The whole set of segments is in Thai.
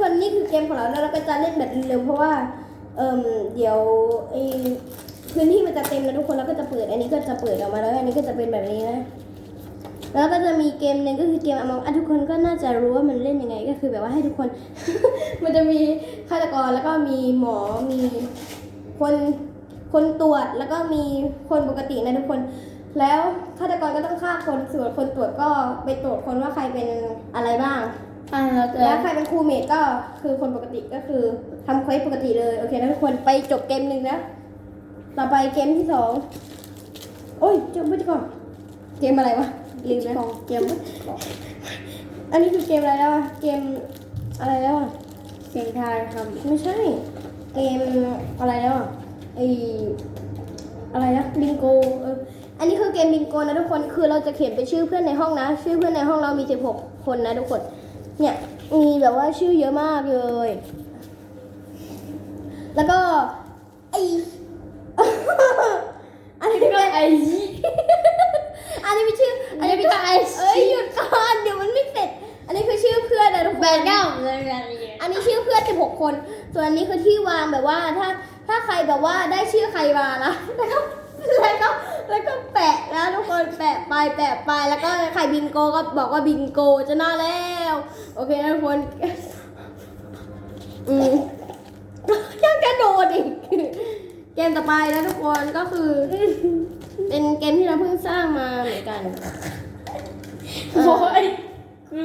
คนนี่คือเกมของเราแล้วเราก็จะเล่นแบบเร็วเพราะว่าเอ่มเดี๋ยวไอพื้นที่มันจะเต็มแล้วทุกคนแล้วก็จะเปิด อันนี้ก็จะเปิดออกมาแล้วอันนี้ก็จะเป็นแบบนี้นะ แล้วก็จะมีเกมหนึ่งก็คือเกมอมองอัทุกคนก็น่าจะรู้ว่ามันเล่นยังไงก็คือแบบว่าให้ทุกคน มันจะมีฆาตกรแล้วก็มีหมอมีคนคนตรวจแล้วก็มีคนปกตินะทุกคน แล้วฆาตกรก็ต้องฆ่าคนส่วนคนตรวจก็ไปตรวจคนว่าใครเป็นอะไรบ้าง อ่าเราจะแล้วใครเป็นครูเมทก็คือคนปกติก็คือทำเควสปกติเลยโอเคนะทุกคนไปจบเกมหนึ่งนะต่อไปเกมที่สองโอ้ยจบไปก่อนเกมอะไรวะลืมแล้วเกมอันนี้คือเกมอะไรแล้วอะเกมอะไรแล้วอะเสียงทายคไม่ใช่ เกมอะไรแล้วอะไออะไรนะบิงโกเอออันนี้คือเกมบิงโกนะทุกคนคือเราจะเขียนเป็นชื่อเพื่อนในห้องนะ ชื่อเพื่อนในห้องเรามี 16 คนนะทุกคน เนี่ยมีแบบว่าชื่อเยอะมากเลย แล้วก็ไออันนี้เป็นไออันนี้เป็นชื่ออันนี้เป็นไอเอ้ยหยุดก่อนเดี๋ยวมันไม่เสร็จ อันนี้คือชื่อเพื่อนนะทุกำคแบนนเก้าเลยกันเลยอันนี้ชื่อเพื่อน16คน ส่วนอันนี้คือที่วางแบบว่าถ้าถ้าใครแบบว่าได้ชื่อใครมานะแล้วก็ แล้วก็แล้วก็แปะนะทุกคนแปะไปแปะไปแล้วก็ใครบิงโกก็บอกว่าบิงโกจะน่าแล้ว โอเคนะทุกคนอืมยังกระโดดอีกเกมต่อไปนะทุกคนก็คือ เป็นเกมที่เราเพิ่งสร้างมาเหมือนกันโอ้ยเอ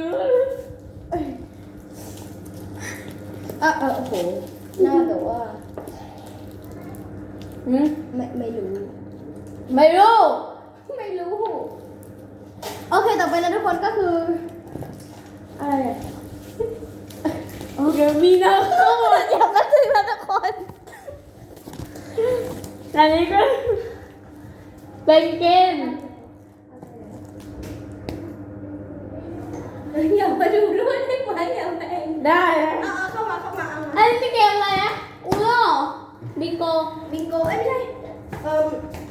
อเออโอ้โหหน้าแบบว่าหืมไม่ไม่รู้ ไม่รู้ ไม่รู้ โอเค ต่อไปนะทุกคนก็คือ อะไรอะเดี๋ยวมีนะเข้ามาอย่ามาถึงนะทุกคนอันนี้ก็เป็นเกมอย่ามาดูด้วยได้ไหมอย่ามาเองได้เอาเอาเข้ามาเข้ามาเอาอันนี้เป็นเกมอะไรนะอูโร่บิงโกบิงโกเอ้ยไม่ใช่เอ่อ